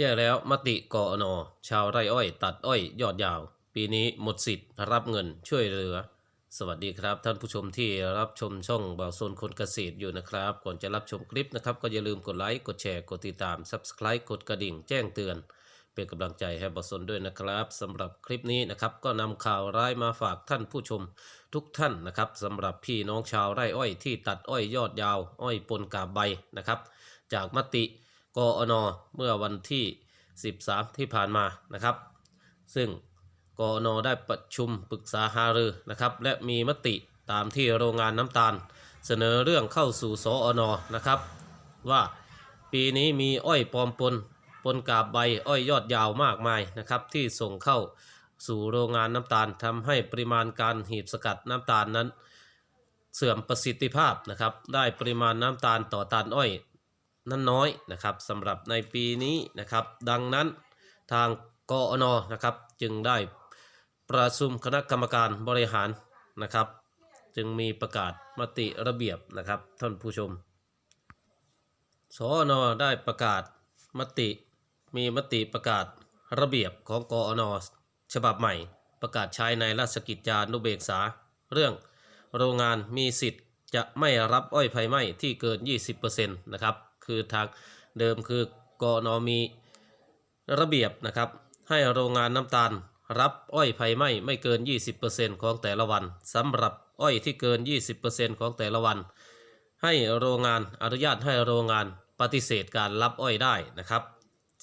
แย่แล้วมติกอนอชาวไร่อ้อย ตัดอ้อยยอดยาว ปีนี้หมดสิทธิ์รับเงินช่วยเหลือ สวัสดีครับ ท่านผู้ชมที่รับชมช่องบ่าวโซนคนเกษตรอยู่นะครับ ก่อนจะรับชมคลิปนะครับ ก็อย่าลืมกดไลค์กดแชร์กดติดตาม Subscribe กดกระดิ่งแจ้งเตือน เป็นกำลังใจให้บ่าวโซนด้วยนะครับสำหรับคลิปนี้นะครับก็นำข่าวร้ายมาฝากท่านผู้ชมทุกท่านนะครับสำหรับพี่น้องชาวไร่อ้อยที่ตัดอ้อยยอดยาว อ้อยปนกาบใบนะครับ จากมติ กอนเมื่อวันที่ 13 ที่ผ่านมานะครับ ซึ่งกอนได้ประชุมปรึกษาหารือนะครับ และมีมติตามที่โรงงานน้ำตาล เสนอเรื่องเข้าสู่สอนอนะครับ ว่าปีนี้มีอ้อยปลอมปนปนกาบใบอ้อยยอดยาวมากมายนะครับ ที่ส่งเข้าสู่โรงงานน้ำตาลทำให้ปริมาณการหีบสกัดน้ำตาลนั้น เสื่อมประสิทธิภาพนะครับ ได้ปริมาณน้ำตาลต่อตันอ้อย นั้นน้อยนะครับสำหรับในปีนี้นะครับ ดังนั้นทางกอนอนะครับจึงได้ประชุมคณะกรรมการบริหารนะครับ จึงมีประกาศมติระเบียบนะครับท่านผู้ชมสอนอได้ประกาศมติมีมติประกาศระเบียบของกอนอฉบับใหม่ ประกาศใช้ในราชกิจจานุเบกษา เรื่องโรงงานมีสิทธิ์จะไม่รับอ้อยไฟไหม้ที่เกิน 20%นะครับ คือทางเดิมคือกอนอมีระเบียบนะครับ ให้โรงงานน้ำตาลรับอ้อยไฟไหม้ไม่เกิน 20%ของแต่ละวันสำหรับอ้อยที่เกิน 20%ของแต่ละวัน ให้โรงงานอนุญาตให้โรงงานปฏิเสธการรับอ้อยได้นะครับ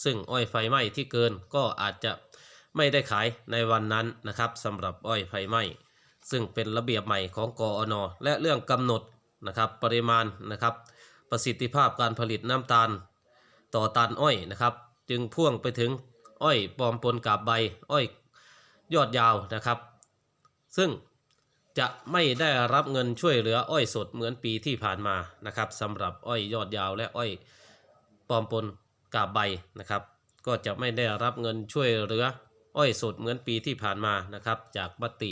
ซึ่งอ้อยไฟไหม้ที่เกินก็อาจจะไม่ได้ขายในวันนั้นนะครับสำหรับอ้อยไฟไหม้ซึ่งเป็นระเบียบใหม่ของกอนอและเรื่องกำหนดนะครับปริมาณนะครับ ประสิทธิภาพการผลิตน้ำตาล ต่อตันอ้อยนะครับ จึงพ่วงไปถึงอ้อยปลอมปนกับใบอ้อยยอดยาวนะครับ ซึ่งจะไม่ได้รับเงินช่วยเหลืออ้อยสดเหมือนปีที่ผ่านมานะครับสำหรับอ้อยยอดยาวและอ้อยปลอมปนกาบใบนะครับ ก็จะไม่ได้รับเงินช่วยเหลืออ้อยสดเหมือนปีที่ผ่านมานะครับ จากมติ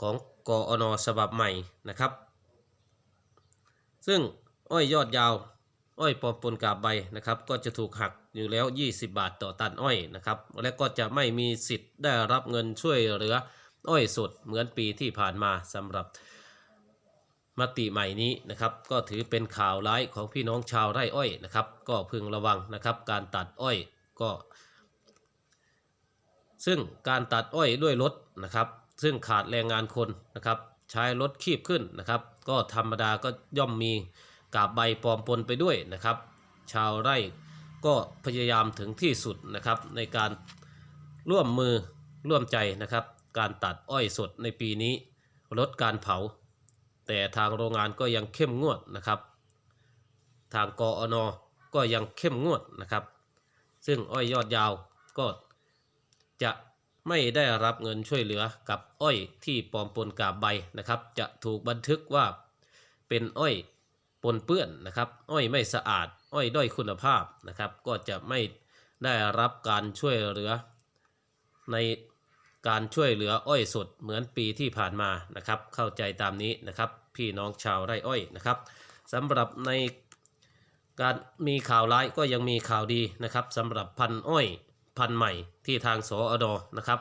ของกอนฉบับใหม่นะครับ ซึ่ง อ้อยยอดยาว อ้อยปอมปนกาบใบนะครับ ก็จะถูกหักอยู่แล้ว 20 บาทต่อตันอ้อยนะครับ และก็จะไม่มีสิทธิ์ได้รับเงินช่วยเหลือ อ้อยสดเหมือนปีที่ผ่านมาสำหรับมติใหม่นี้นะครับก็ถือเป็นข่าวร้ายของพี่น้องชาวไร่อ้อยนะครับ ก็พึงระวังนะครับ การตัดอ้อยก็ ซึ่งการตัดอ้อยด้วยรถนะครับ ซึ่งขาดแรงงานคนนะครับ ใช้รถคีบขึ้นนะครับ ก็ธรรมดาก็ย่อมมี กาบใบปลอมปนไปด้วยนะครับ ชาวไร่ก็พยายามถึงที่สุดนะครับ ในการร่วมมือร่วมใจนะครับ การตัดอ้อยสดในปีนี้ ลดการเผา แต่ทางโรงงานก็ยังเข้มงวดนะครับ ทางกอนอก็ยังเข้มงวดนะครับ ซึ่งอ้อยยอดยาวก็จะไม่ได้รับเงินช่วยเหลือกับอ้อยที่ปลอมปนกาบใบนะครับ จะถูกบันทึกว่าเป็นอ้อย ปนเปื้อนนะครับ อ้อยไม่สะอาด อ้อยด้อยคุณภาพนะครับ ก็จะไม่ได้รับการช่วยเหลือ ในการช่วยเหลืออ้อยสดเหมือนปีที่ผ่านมานะครับ เข้าใจตามนี้นะครับ พี่น้องชาวไร่อ้อยนะครับสำหรับในการมีข่าวร้ายก็ยังมีข่าวดีนะครับสำหรับพันอ้อยพันใหม่ที่ทางสอดนะครับ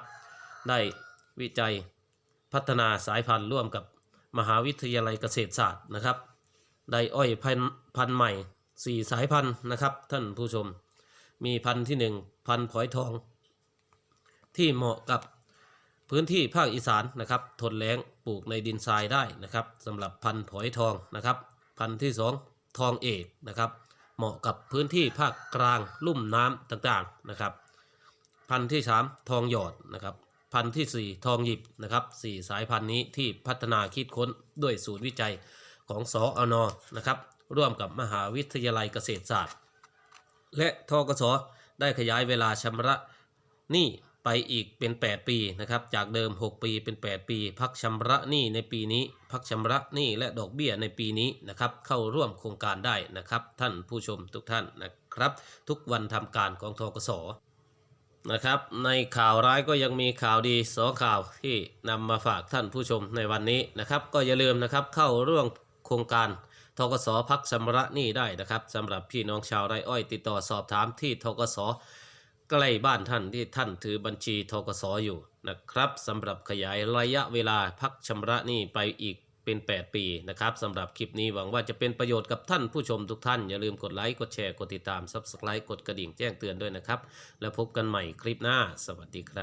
ได้วิจัยพัฒนาสายพันธุ์ร่วมกับมหาวิทยาลัยเกษตรศาสตร์นะครับ ได้อ้อยพันพันใหม่4สายพันธุ์นะครับ ท่านผู้ชม มีพันธุ์ที่1พันธุ์ผอยทอง ที่เหมาะกับพื้นที่ภาคอีสานนะครับ ทนแล้งปลูกในดินทรายได้นะครับสำหรับพันธุ์ผอยทองนะครับ พันธุ์ที่2ทองเอกนะครับ เหมาะกับพื้นที่ภาคกลางลุ่มน้ำต่างๆนะครับ พันธุ์ที่3ทองหยอดนะครับ พันธุ์ทีสี่4ทองหยิบนะครับสี่สายพันธุ์นี้ที่พัฒนาคิดค้นด้วยศูนย์วิจัย ของสออนนะครับ ร่วมกับมหาวิทยาลัยเกษตรศาสตร์ และทกสได้ขยายเวลาชำระหนี้ไปอีกเป็น 8 ปีนะครับจากเดิม 6 ปีเป็น 8 ปี พักชำระหนี้ในปีนี้ พักชำระหนี้และดอกเบี้ยในปีนี้นะครับเข้าร่วมโครงการได้นะครับ ท่านผู้ชมทุกท่านนะครับ ทุกวันทำการของทกสนะครับ ในข่าวร้ายก็ยังมีข่าวดีสองข่าวที่นำมาฝากท่านผู้ชมในวันนี้นะครับ ก็อย่าลืมนะครับเข้าร่วม ครงการทกสพักชำระหนี้ได้นะครับสำหรับพี่น้องชาวไร่อ้อย ติดต่อสอบถามที่ทกสใกล้บ้านท่านที่ท่านถือบัญชีทกสอยู่นะครับสำหรับขยายระยะเวลาพักชำระหนี้ไปอีกเป็น 8 ปีนะครับสำหรับคลิปนี้หวังว่าจะเป็นประโยชน์กับท่านผู้ชมทุกท่าน อย่าลืมกดไลค์ กดแชร์ กดติดตาม Subscribe กดกระดิ่งแจ้งเตือนด้วยนะครับ แล้วพบกันใหม่คลิปหน้า สวัสดีครับ